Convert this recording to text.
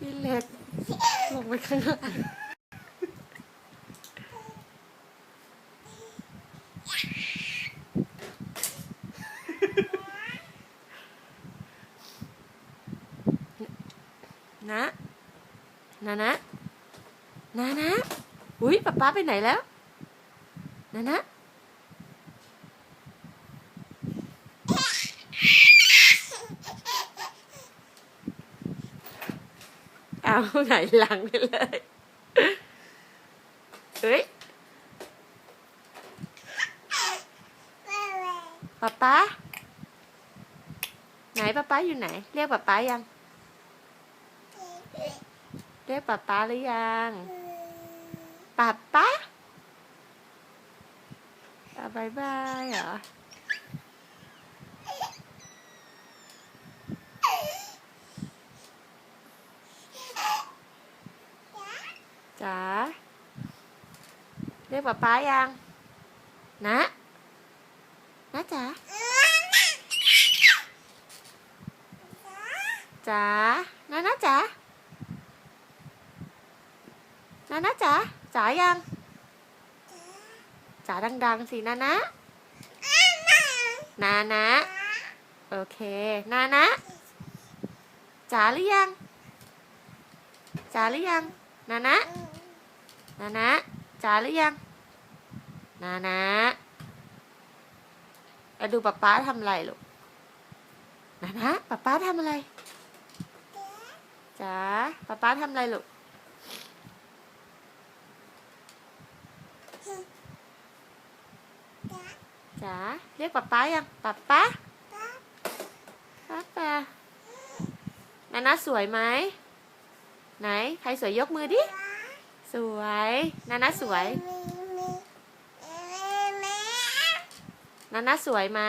พี่เล็กลงไปข้างล่างนะนะนะนะนะอุ้ยป๊าป๊าไปไหนแล้วนะนะ เอาไหนหลังไปเลยเฮ้ยป๊าป๊าไหนป๊าป๊าอยู่ไหน เรียกป๊าป๊ายัง เรียกป๊าป๊าหรือยังป๊าป๊าอะบายบายเหรอ จ๋า เรียกป๊าป๊ายัง นะ นะจ๋าจ๋านะนะจ๋านะนะจ๋าจ๋ายังจ๋าดังๆสินะนะนานะโอเคนานะจ๋าหรือยังจ๋าหรือยังนานะนานะ จ๋าหรือยัง นานะแล้วดูป๊าป๊าทำอะไรลูกนานะป๊าป๊าทำอะไรจ๋าป๊าป๊าทำอะไรลูกจ๋าเรียกป๊าป๊ายังป๊าป๊าป๊าป๊านานะสวยไหมไหน ใครสวยยกมือดิ สวยนานะสวยนานะสวยไหม